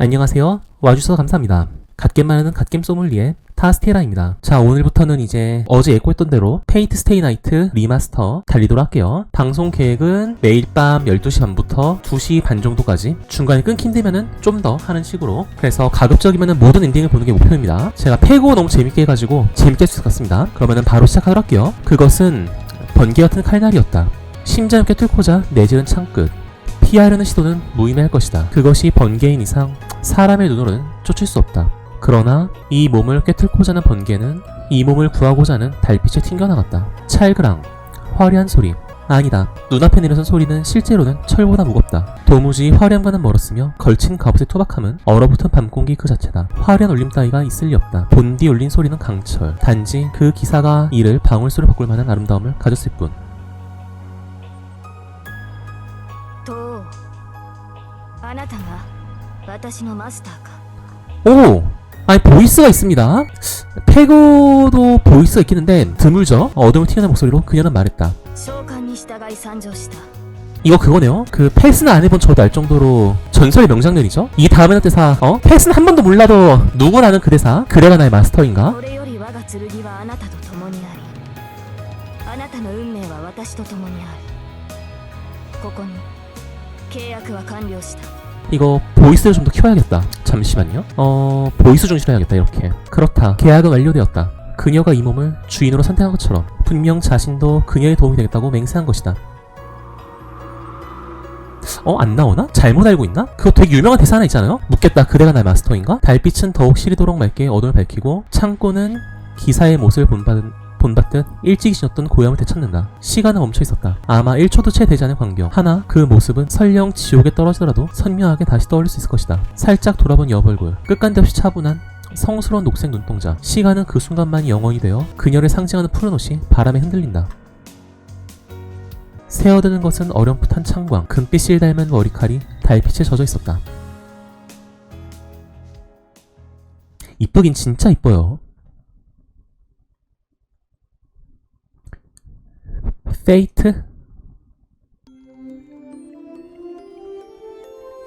안녕하세요. 와주셔서 감사합니다. 갓겜만 하는 갓겜 소믈리에 타스테라입니다. 자, 오늘부터는 이제 어제 예고했던 대로 페이트 스테이 나이트 리마스터 달리도록 할게요. 방송 계획은 매일 밤 12시 반부터 2시 반 정도까지 중간에 끊긴 되면은 좀 더 하는 식으로 그래서 가급적이면은 모든 엔딩을 보는 게 목표입니다. 제가 패고 너무 재밌게 해가지고 재밌게 했을 것 같습니다. 그러면은 바로 시작하도록 할게요. 그것은 번개 같은 칼날이었다. 심장을 꿰뚫고자 내지른 창끝. 피하려는 시도는 무의미할 것이다. 그것이 번개인 이상 사람의 눈으로는 쫓을 수 없다. 그러나 이 몸을 꿰뚫고자 하는 번개는 이 몸을 구하고자 하는 달빛에 튕겨나갔다. 찰그랑 화려한 소리 아니다. 눈앞에 내려선 소리는 실제로는 철보다 무겁다. 도무지 화려함과는 멀었으며 걸친 갑옷의 투박함은 얼어붙은 밤공기 그 자체다. 화려한 울림 따위가 있을 리 없다. 본디 울린 소리는 강철. 단지 그 기사가 이를 방울소리 바꿀 만한 아름다움을 가졌을 뿐. とうあなたが私のマスターか 오! 아니 보이스가 있습니다. 페고도 보이스가 있긴 한데 드물죠. 어둠을 튀어낸 목소리로 그녀는 말했다. 召喚に従い参上した 이거 그거네요. 그 패스는 안 해본 저도 알 정도로 전설의 명장면이죠. 이 다음에는 대사, 어? 패스는 한 번도 몰라도 누구나 아는 그 대사. 그래가 나의 마스터인가? これより我が剣はあなたと共にありあなたの運命は私と共にあるここに契約は完了した 이거 보이스를 좀 더 키워야겠다. 잠시만요. 어, 보이스 중시로 해야겠다. 이렇게. 그렇다. 계약은 완료되었다. 그녀가 이 몸을 주인으로 선택한 것처럼 분명 자신도 그녀의 도움이 되겠다고 맹세한 것이다. 어? 안 나오나? 잘못 알고 있나? 그거 되게 유명한 대사 하나 있잖아요? 묻겠다 그대가 나의 마스터인가? 달빛은 더욱 시리도록 맑게 어둠을 밝히고 창고는 기사의 모습을 본받은 본받듯 일찍이 지녔던 고향을 되찾는다. 시간은 멈춰 있었다. 아마 1초도 채 되지 않은 광경. 하나 그 모습은 설령 지옥에 떨어지더라도 선명하게 다시 떠올릴 수 있을 것이다. 살짝 돌아본 여벌굴. 끝간데 없이 차분한 성스러운 녹색 눈동자. 시간은 그 순간만이 영원이 되어 그녀를 상징하는 푸른 옷이 바람에 흔들린다. 새어드는 것은 어렴풋한 창광, 금빛을 닮은 머리칼이 달빛에 젖어 있었다. 이쁘긴 진짜 이뻐요. 페이트?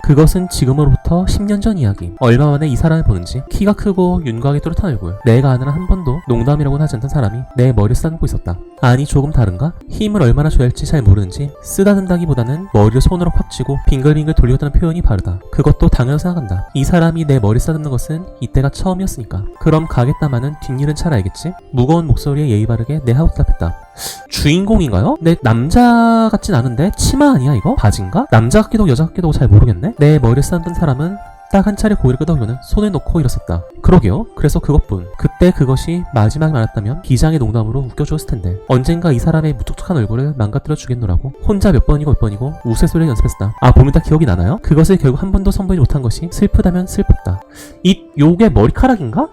그것은 지금으로부터 10년 전 이야기. 얼마 만에 이 사람을 보는지 키가 크고 윤곽이 뚜렷한 얼굴. 내가 아는 한 번도 농담이라고는 하지 않던 사람이 내 머리를 쓰다듬고 있었다. 아니 조금 다른가? 힘을 얼마나 줘야 할지 잘 모르는지 쓰다듬다기보다는 머리를 손으로 확 쥐고 빙글빙글 돌리었다는 표현이 바르다. 그것도 당연히 생각한다. 이 사람이 내 머리 쓰다듬는 것은 이때가 처음이었으니까. 그럼 가겠다마는 뒷일은 잘 알겠지? 무거운 목소리에 예의 바르게 내 하고 대답했다. 주인공인가요? 내 남자 같진 않은데 치마 아니야 이거? 바지인가? 남자 같기도 여자 같기도 잘 모르겠네. 내 머리를 쓰다듬던 사람은 딱 한 차례 고개를 끄덕이고는 손을 놓고 일었었다. 그러게요. 그래서 그것뿐. 그때 그것이 마지막이 많았다면 기장의 농담으로 웃겨주었을 텐데 언젠가 이 사람의 무뚝뚝한 얼굴을 망가뜨려 주겠노라고 혼자 몇 번이고 몇 번이고 우스소리를 연습했다. 아 보면 다 기억이 나나요? 그것을 결국 한 번도 선보이지 못한 것이 슬프다면 슬펐다. 이 요게 머리카락인가?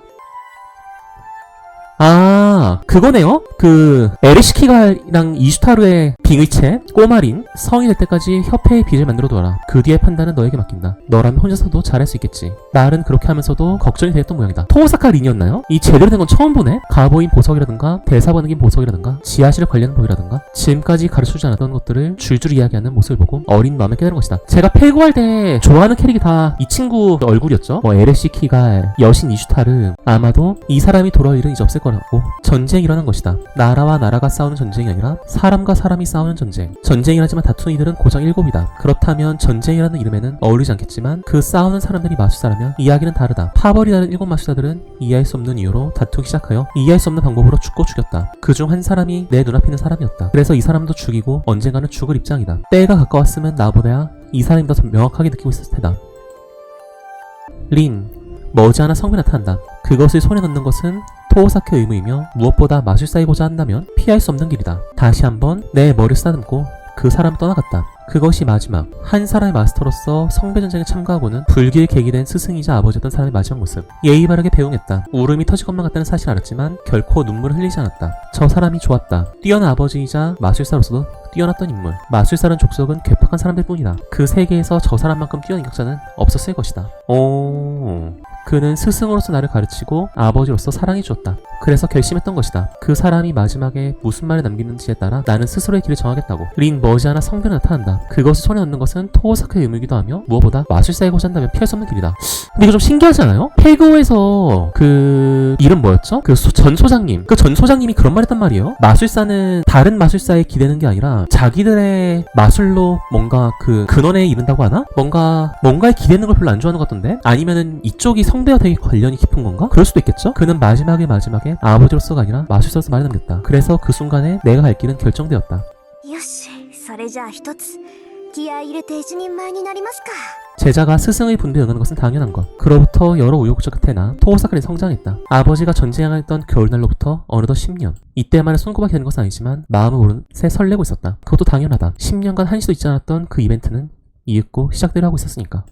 아, 그거네요? 그, 에르시키가랑 이슈타르의 빙의체, 꼬마린, 성이 될 때까지 협회의 빚을 만들어 두어라. 그 뒤의 판단은 너에게 맡긴다. 너라면 혼자서도 잘할 수 있겠지. 말은 그렇게 하면서도 걱정이 되었던 모양이다. 토오사카 린이었나요? 이 제대로 된 건 처음 보네? 가보인 보석이라든가, 대사 번역인 보석이라든가, 지하실을 관리하는 법이라든가, 지금까지 가르쳐주지 않았던 것들을 줄줄 이야기하는 모습을 보고 어린 마음에 깨달은 것이다. 제가 페이고할 때 좋아하는 캐릭이 다 이 친구 얼굴이었죠? 뭐, 에르시키가, 여신 이슈타르, 아마도 이 사람이 돌아올 일은 이제 없을 거라고 전쟁이 일어난 것이다. 나라와 나라가 싸우는 전쟁이 아니라 사람과 사람이 싸우는 전쟁. 전쟁이라지만 다투는 이들은 고작 일곱이다. 그렇다면 전쟁이라는 이름에는 어울리지 않겠지만 그 싸우는 사람들이 마술사라면 이야기는 다르다. 파벌이 다른 일곱 마술사들은 이해할 수 없는 이유로 다투기 시작하여 이해할 수 없는 방법으로 죽고 죽였다. 그 중 한 사람이 내 눈앞에 있는 사람이었다. 그래서 이 사람도 죽이고 언젠가는 죽을 입장이다. 때가 가까웠으면 나보다야 이 사람이 더 명확하게 느끼고 있었을 테다. 린, 머지않아 성이 나타난다. 그것을 손에 넣는 것은 토오사케 의무이며 무엇보다 마술사이고자 한다면 피할 수 없는 길이다. 다시 한번 내 머리를 쓰다듬고 그 사람은 떠나갔다. 그것이 마지막. 한 사람의 마스터로서 성배 전쟁에 참가하고는 불길 계기 된 스승이자 아버지였던 사람의 마지막 모습. 예의 바르게 배웅했다. 울음이 터질 것만 같다는 사실을 알았지만 결코 눈물을 흘리지 않았다. 저 사람이 좋았다. 뛰어난 아버지이자 마술사로서도 뛰어났던 인물. 마술사는 족속은 괴팍한 사람들 뿐이다. 그 세계에서 저 사람만큼 뛰어난 인격자는 없었을 것이다. 오 그는 스승으로서 나를 가르치고 아버지로서 사랑해 주었다. 그래서 결심했던 것이다. 그 사람이 마지막에 무슨 말을 남기는지에 따라 나는 스스로의 길을 정하겠다고. 린 머지않아 성별을 나타난다. 그것을 손에 얻는 것은 토오사크의 의무이기도 하며 무엇보다 마술사이고자 한다면 피할 수 없는 길이다. 근데 이거 좀 신기하지 않아요? 페그오에서 그 이름 뭐였죠? 그 전 소장님. 그 전 소장님이 그런 말 했단 말이에요. 마술사는 다른 마술사에 기대는 게 아니라 자기들의 마술로 뭔가 그 근원에 이른다고 하나? 뭔가 뭔가에 기대는 걸 별로 안 좋아하는 것 같던데? 아니면은 이쪽이 성배와 되게 관련이 깊은 건가? 그럴 수도 있겠죠? 그는 마지막에 마지막에 아버지로서가 아니라 마술사로서 말을 남겼다. 그래서 그 순간에 내가 갈 길은 결정되었다.よしそれじゃあ一つ気合い入れて一人前になりますか 제자가 스승의 분도에 응하는 것은 당연한 것. 그로부터 여러 우여곡절 끝에 나 토오사카는 성장했다. 아버지가 전쟁했던 겨울날로부터 어느덧 10년. 이때만에 손꼽아 기다는 것은 아니지만 마음을 모른 새 설레고 있었다. 그것도 당연하다. 10년간 한시도 있지 않았던 그 이벤트는 이윽고 시작되려 하고 있었으니까.